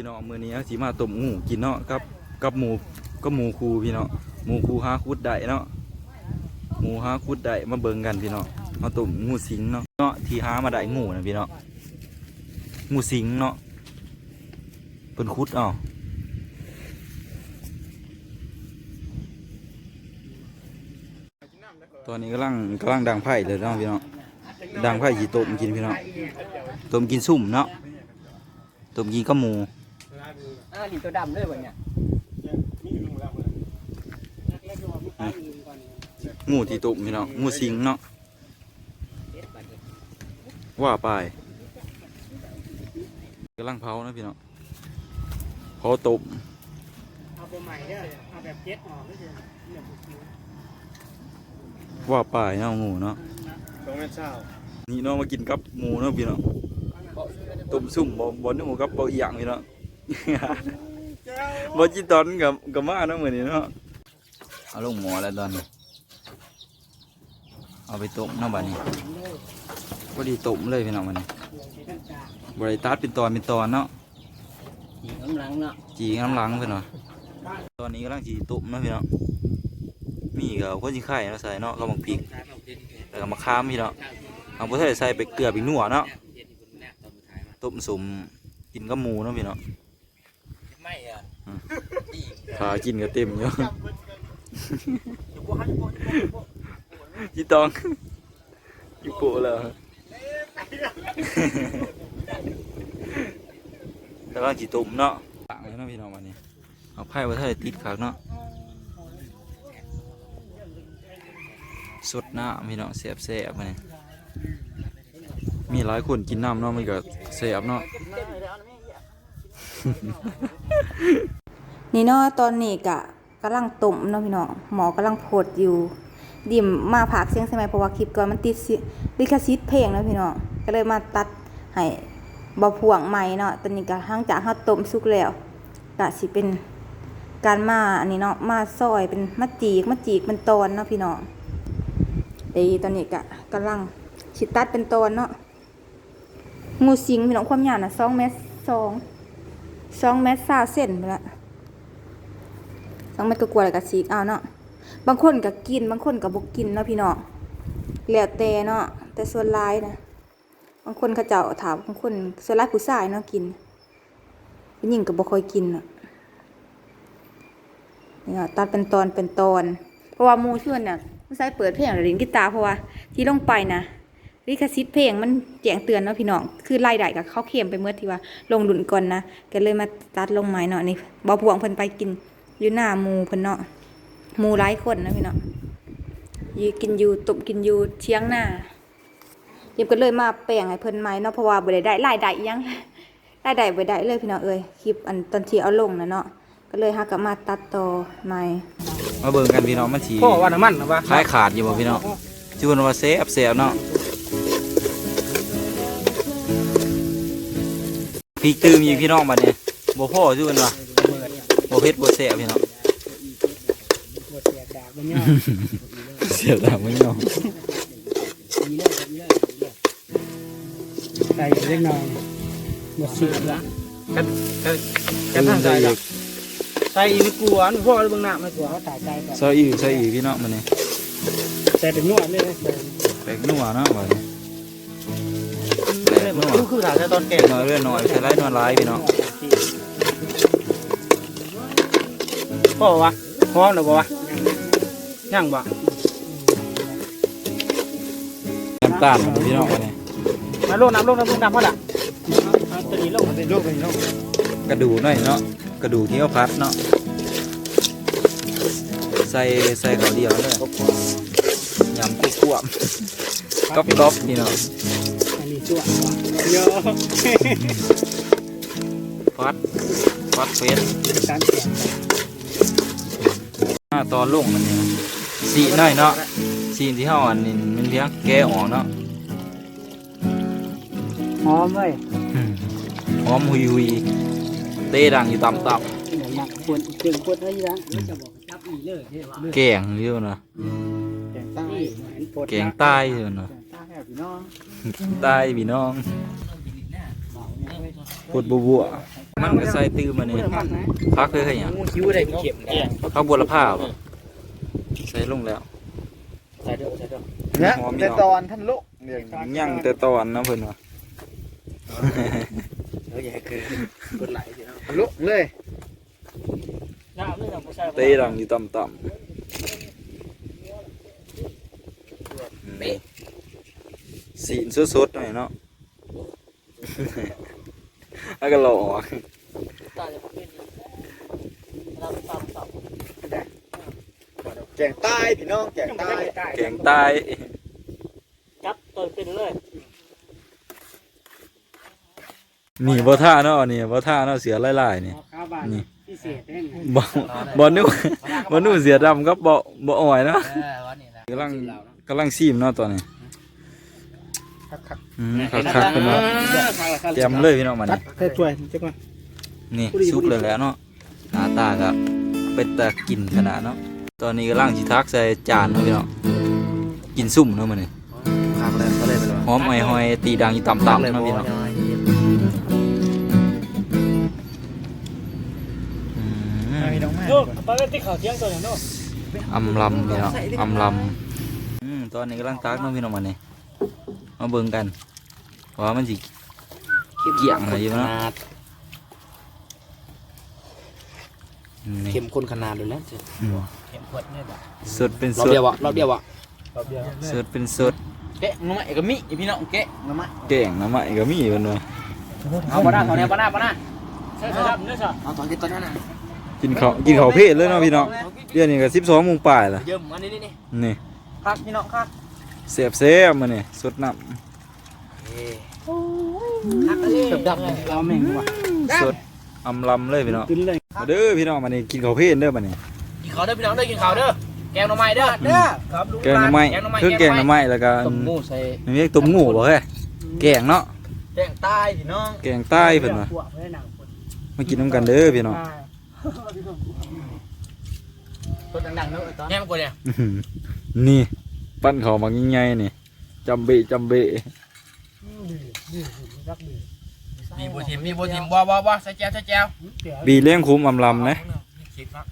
พี่น้องมื้อนี้สิมาต้มงูกินเนาะกับกับหมูกับหมูคูพี่เน้องหมูคูหาคุดได้เนาะหมูหาคุดได้มาเบิ่งกันพี่เน้องมาต้มงูสิงเนาะเนาะที่หามาได้งูนะพี่เน้องงูสิงเนาะเพิ่นคุดเอาตอนนี้กำลังกำลังดังไผ่เลยเนาะพี่เน้องดังไผ่สิต้มกินพี่เน้องต้มกินสุ่มเนาะต้มกินกับหมู อ่านี่ตัวดำด้วยวะเนี่ยงูที่ตุ่มพี่น้องงูสิงเนาะว่าไปกำลังเผานะพี่น้องเผาตุ่มเอาตัวใหม่เด้อเอาแบบเจ็ดออกไม่เดี๋ยวคิวว่าไปเนาะงูเนาะสองเมตรเช้านี่เนาะมากินกับหมูเนาะพี่น้องตุ่มซุ่มบ่บ่นึกว่ากับบ่อีหยังพี่น้อง บ่จิตอนกับกับมาเนาะมื้อนี้เนาะเอาลงหม้อแล้วตอนนี้เอาไปต้มเนาะบัดนี้พอดีต้มเลยพี่น้องมันนี้บ่ได้ตัดเป็นตอนเป็นตอนเนาะขี่ข้างหลังเนาะจีน้ำหลังเพื่อนวะตอนนี้กำลังจีตุ่มนะพี่น้องมีกับข้าวจีไข่เราใส่เนาะก็บังพริกแล้วก็มะขามพี่เนาะเอาพวกใส่ใส่ไปเกลือไปนัวเนาะต้มสมกินกับหมูเนาะพี่เนาะไม่อะ ขากินก็เต็มอยู่จีตองอยู่โปะแล้วแต่ว่าจีตุ่มเนาะต่างเลยเนาะพี่น้องวันนี้เอาไผ่ไว้ใส่ติดขากเนาะสดน้ำพี่น้องเสียบเสียบมาเนี่ยมีหลายคนกินน้ำเนาะมันก็เสียบเนาะ นี่เนาะตอนนี้กะกำลังต้มเนาะพี่น้องหมอกำลังโพดอยู่ ดิมมาผากเสียงใช่ไหมเพราะว่าคลิปก่อนมันติดลิขสิทธิ์เพลงเนาะพี่น้องก็เลยมาตัดให้บาพวงใหม่เนาะตอนนี้ก็หลังจากเฮาต้มสุกแล้วก็สิเป็นการมาอันนี้เนาะมาซอยเป็นมาจีกมาจีกเป็นตอนเนาะพี่น้องเดี๋ยวตอนนี้ก็กำลังสิตัดเป็นตอนเนาะงูสิงพี่น้องความยาวน่ะ2เมตร2 2เมตร20เซนไปละ สองม็ดก็กลัวอะไรกับสีกเอาเนาะบางคนก็กินบางคนก็บ่กินเนาะพี่น้องแล้วแต่เนาะแต่ส่วนร้ายนะบางคนเขาเจ้าถามบางคนส่วนร้ายผู้ชายเนาะกินผู้หญิงก็บ่ค่อยกินเนาะนี่เนาะตัดเป็นตอนเป็นตอน เพราะว่าหมูชวนเนี่ยผู้ชายเปิดเพลงหรือเล่นกีตาร์เพราะว่าที่ลงไปนะลิขสิทธิ์เพลงมันแจ้งเตือนเนาะพี่น้อง คือรายได้กับเขาเค็มไปเมื่อที่ว่า ลงดุนก่อนนะก็เลยมาตัดลงไม้เนาะนี่บ่พวงเพิ่นไปกิน อยู่หน้าหมูเพิ่นเนาะหมูหลายคนนะพี่เนาะยืกินอยู่ตบกินอยู่เชียงหน้าเยิบก็เลยมาแปลงให้เพิ่นใหม่เนาะเพราะว่าบ่ได้ได้รายได้อิหยังรายได้บ่ได้เลยพี่น้องเอ้ยคลิปอันตอนที่เอาลงนะเนาะก็เลยหากลับมาตัดต่อใหม่มาเบิ่งกันพี่น้องมาฉีพ่อว่าน้ำมันนะวะคล้ายขาดอยู่บ่พี่น้องจูนว่าเซฟเซฟเนาะพริกตื้มอีกพี่น้องบัดนี้บ่พ่อจูนว่า บ่เผ็ดบ่แซ่บพี่น้องปวดเสียดาบมันเนี่ยเสียดายไม่เนาะมีเลือดมีเลือดใส่เล็กน้อยหมดสิบละกันกันกันทางใจละใส่อีกกลัวนี่พ่อเบิ่งหน้าไม่กลัวเขาตายใจก่อนใส่อีกใส่อีกพี่น้องมันนี่ใส่เป็นนวดเลยนะใส่แปลกนัวเนาะบัดนี้คือคือถ่ายตอนแก่น้อยเรื่อยน้อยใส่หลายน้อยหลายพี่น้อง พ่อวะพร้อมหรือเปล่าวะยังบ่น้ำตาลพี่น้องบัดนี้มาลงน้ำลงน้ำลงน้ำพ่อละตัวนี้ลงเป็นลงเป็นลงกระดูกหน่อยเนาะกระดูกที่เขาพัดเนาะใส่ใส่เขาวเดียวเลยยำกุ้งควบก๊อบก๊อบพี่น้องอันนี้จั่วเยอะฟัดฟัดเฟสการแข่งอ่า ตอนลงมันนี่สีหน่อยเนาะสีที่เฮาอันนี้มันเพียงแกะออกเนาะหอมเว้ยอืมหอมหุยหุยเตะดังอยู่ต่ำต่หนักปวดเก่งปวดอะไรยังจะบอกจับอีเลยำแกงอยู่นะแก่งใต้ปวดแกงใต้อยู่นะใต้พี่น้องแกงใต้พี่น้องปวดบัวบัวใมันก็ใส่ตื้อมานี่พักเลยให้หยังคิ้วได้เข็มแดงพักบัวละผ้าบ่ใส่ลงแล้วใส่เด้อใส่เด้อเนี่ยหอมแต่เนาะตอนท่านลุกเดี๋ยวย่างแต่ตอนนะเพิ่นว่าเอออย่าให้เกินเปิดไหลสิเนาะลุกเลยน้ำนี่เราบ่ใส่เตะดังอยู่ต่ำๆนี่สีนสดๆหน่อยเนาะ แล้วก็หล่อตาจะเป็นเราตามต่อแกงใต้พี่น้องแกงใต้แกงใต้จับตัวเป็นเลยนี่บ่ท่าเนาะนี่บ่ท่าเนาะเสือหลายๆนี่ข้าวบ้านนี่พิเศษได้ไงบ่บ่นุ่บ่นุ่เสือดำกับบ่บ่อ่อยเนาะเออวันนี้นะกำลังกำลังซีมเนาะตอนนี้ อืมคักๆเพิ่นว่าแจ่มเลยพี่น้องมานี่เธอช่วยจังหวะนี่สุกเลยแหล้วเนาะหน้าตาก็เป็นตากินขนาดเนาะตอนนี้กำลังสิทักใส่จานเนาะพี่น้องกินซุ่มเนาะมื้อนี้พักแล้วก็เลยไปแล้วหอมอ้อยหอยตีดังอยู่ต่ำๆเนาะพี่น้องอืม พี่น้องแม่โยกปกติเขาเที่ยงตัวเนี่ยเนาะอำลำพี่น้องอำลำอืมตอนนี้กำลังตักเนาะพี่น้องมานี่ มาเบิ่งกันว่ามันสิเกี่ยงอะไรอยู่เนาะนี่เข้มข้นขนาดเลยแล้วอืมเข้มข้นเนี่ยแบบสดเป็นรอสบดเดียวอะรอบเดียวอะรอบเดียวสดเป็นสดเกะน้องไอ้ก็มีพี่น้องเกะน้องไม้แกงน้ำมันก็มีเพิ่นว่าเอาบ้าหน้าเอาเนี่ยบ้าหน้าบ้าหน้าใช่ใช่ครับเนี่ยใช่เอาตอนที่ตอนนั้นน่ะกินข้าวกินข้าวเพลเลยเนาะพี่น้องเดี๋ยวนี้ก็12โมงปลายละเยิ่มอันนี้นี่นี่นี่ครับพี่น้องครับ เสียบเสียบมานี่สดน้หักเลยเติมดำเลยเราแม่งว่ะำสดอำลำเลยพี่น้องขึ้นเลยมาเด้อพี่น้องมานี่กินข้าวเพลเด้อมานี่กินข้าวเด้อพี่น้องเด้อกินข้าวเด้อแกงหน่อไม้เด้อเด้อครับแกงหน่อไม้คือแกงหน่อไม้แล้วก็ต้มหมูใส่มันเรียกต้มงูบ่เฮ้ยแกงเนาะแกงใต้พี่น้องแกงใต้เพิ่นว่ามากินน้ำกันเด้อพี่น้องคนดังๆเนาะตอนแง่มกว่าเนี่ยอื้อหือนี่ ปั้นเขามาใหญ่ๆนี่จำเบะจำเบะมีบัวทิมมีบัวทิมบ่บ่บ่ใส่แจวใส่แจวบีเลี้ยงคุ้มอำลำนะคิดว่า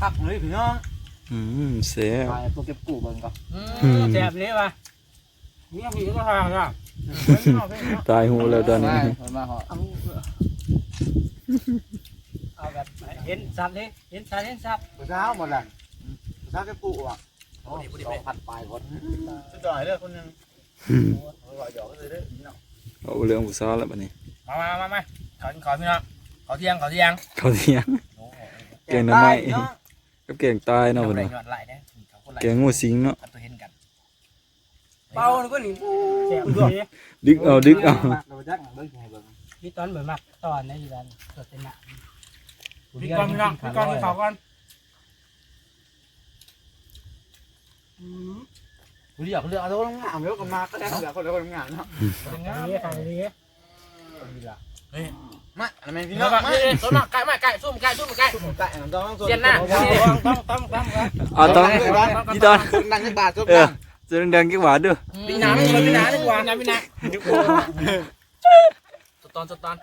พักเลยพี่น้องอืมเสียบไปโปรเก็บกูเบิ่งก่อนอืมแซ่บนี้ป่ะนี่พี่ก็ทางอะตายหูแล้วตอนนี้ แบบเห็นสับดิเห็นสับเห็นสับเช้าหมดละเช้าแค่ปูอะโอ้ดิบพันปลายคนจะจ่อยเด้อคนนึงอืมหอยหยอกเลยเด้อพี่น้องเอาเรื่องผู้สาวแล้วบัดนี้มามามามาขอขอพี่น้องขอเที่ยงขอเที่ยงเขาเที่ยงแกงหน่อไม้กับแกงใต้เนาะเอาเพิ่นไปว่าหยอดไหลได้เขาคนไหลแกงงูสิงเนาะตัวเห็นกันเป่าก็หนีดึกเอาดึกเอาพี่ตอนเหมือนมากตอนนี้อยู่ด้านสดเป็นหนัก พี่ก่อนพี่น้องพี่ก่อนพี่เขาก่อนกูเรียกเรียกเอาตัวงามเดี๋ยวก็มาก็ได้เดี๋ยวคนเดียวคนงานเนาะงามนี่ค่ะนี่มาอันนั้นพี่พี่น้น้อองงมาต้นไก่มาไก่ซุ่มไก่ซุ่มไก่ไก่ต้องต้องเสียนหน้าต้องต้องต้องเอาต้องพี่ตอนดังจังบาทก็เออดังจะดังๆกี่หวานเด้อพี่น้ำพี่น้ำดีกว่าน้ำพี่น้ำตอนตอน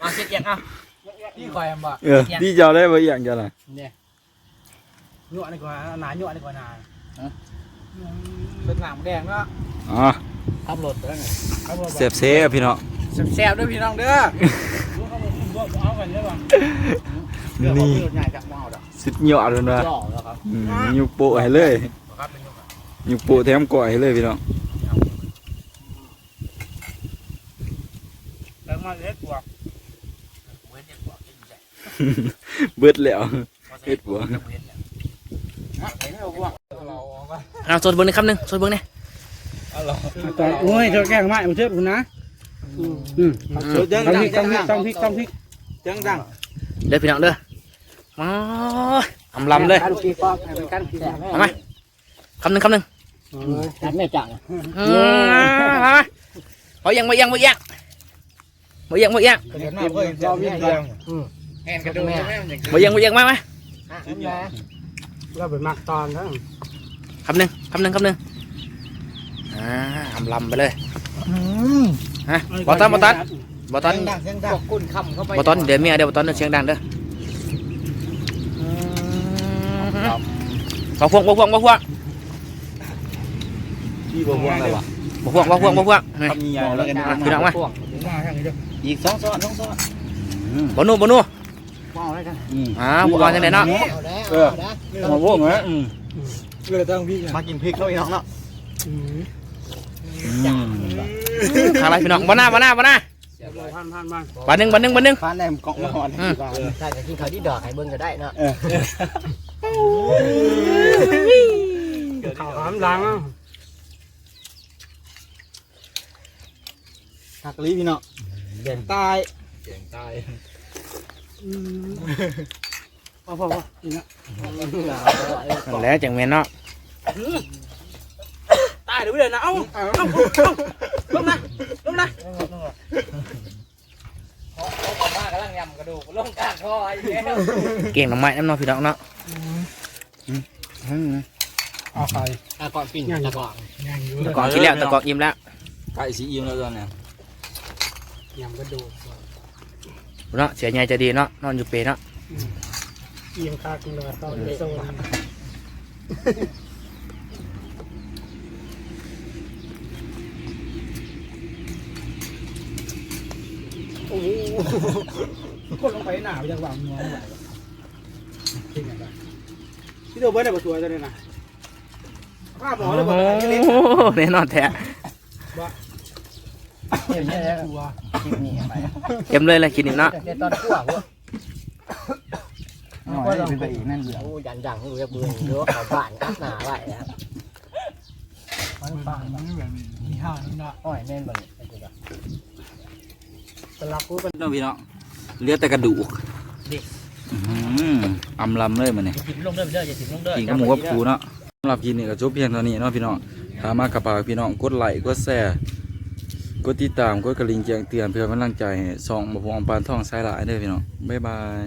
มาเสียเกียงอะ พี่คอยบ่เออพี่จะเอาได้บ่อย่างจ้ะน่ะเนี่ยหยวดดีกว่าหนาหยวดดีกว่าหนาเป็นหนามแดงก็อ๋อขับรถแล้วไงขับรถเสียบเสียบพี่น้องแซ่บด้วยพี่น้องเด้อเอากันได้ป่ะนี่ใหญ่จังว้าวดอกสุดยอดเลยนะจ่อแล้วครับอืมยุกโปะให้เลยครับเป็นยังไงยุกโปะแถมก่อยให้เลยพี่น้องแล้วมาเล็กกว่า เว้นเล็กกว่ากินใหญ่เบิดแล้วเฮ็ดบ่เอาสดเบิ้งนี่คำหนึ่งสดเบิ้งนี่ตอนโอ้ยเธอแกล้งมาเอาเชื่อคุณนะอืมจังต้องดังพริกจัต้องงพริดักงต้องพริกต้องพริกจังดังเด้อพี่น้องเด้อมาอำลำเลยลูกกีกอกเป็นกันแซ่บเอาไหมคำหนึ่งคำหนึ่งจัดแม่จังมาเอายังมายังมายัง มายังมายังเดี๋ยวหน้าเพื่อนจะมีเรื่องแอนกระดูกแม่มายังมายังมาไหมเราเป็นมักตอนทั้งคำหนึ่งคำหนึ่งคำหนึ่งอ่าอำลำไปเลยฮะบอตันบอตันบอตันดังเสียงดังก้นคำเข้าไปบอตันเดี๋ยวเมียเดี๋ยวบอตันเสียงดังเด้อบ่พวงบ่พวงบ่พวงพี่บ่ห่วงแล้ววะบ่พวงบ่พวงบ่พวงนี่ทำยังไงแล้วกันอะพี่น้องมามาทางนี้เด้ ออีกสองซ้อนสองซ้อนบ่นู่บ่นู่ว้าวอะไรกันอ่าบ่วางจังได๋เนาะเออมาห่วงไหมอืมเออต้องพี่มากินพริกแล้วอีน้องเนาะอืมทางไรพี่น้องบ่หน้าบ่หน้าบ่หน้าผ่านผ่านมาบ่หนึงบ่หนึงบ่หนึงพานแหนมกล่องมาหอนอืมได้แต่กินข้าวที่ดอกให้เบิ่งก็ได้เนาะข่าวน้ำล้างอะหักลีพี่เนาะ เด่นตายอืมพอพอพอนี่นะนั่นแหละจังแม่นเนาะตายเดี๋ยวเดี๋ยวนะเอ้าเอ้าเอ้าลงนะลงนะเก่งหน่อไม้น้ำเน้องพี่น้องเนาะเอาใครตะกอนปิ้งตะกอนย่างอยู่ตะกอนกินแล้วตะกอนอิ่มแล้ว ไก่สีอิ่มแล้วตอนเนี้ย ยำกระดูกเนาะเสียใหญ่จะดีเนาะนอนอยู่เปรเนาะเอียงคากินเลยตอนนี้โซนโอ้โหคนลงไปหนาวจากหวังมองไหวจริงอะพี่ตัวเบิร์ดได้ประตูจะได้นะข้าหมอเลยบอกว่าเล็กโอ้แน่นอนแท้ เห็นไหมตัวคลิปนี้ไปเต็มเลยเลยกินอิ่มเนาะแต่ตอนขั้วหัวน้อยเป็นไปอีกนั่นเหลือโอ้ยันดังให้เบื่อเยอะเขาบ้านกัดหนาไว้แล้วมันป่านมันแบบนี้มีห้านั่นละอ้อยแม่นบ่นี่ตลักกูเป็นน้องพี่น้องเหลือแต่กระดูกอื้อหืออำลำเลยมันนี่ถิ่มลงเด้อเด้ออย่าถิ่มลงเด้อกินกับหมูกับปูเนาะสำหรับกินนี่ก็จบเพียงเท่านี้เนาะพี่น้องถ้ามากระเป๋ากพี่น้องกดไลค์กดแชร์ กดติดตามกดกระลิ่งแจ้งเตือนเพื่อเป็นกำลังใจให้ส่องมาพวงปานท่องสายหลายเด้อพี่น้องบ๊ายบาย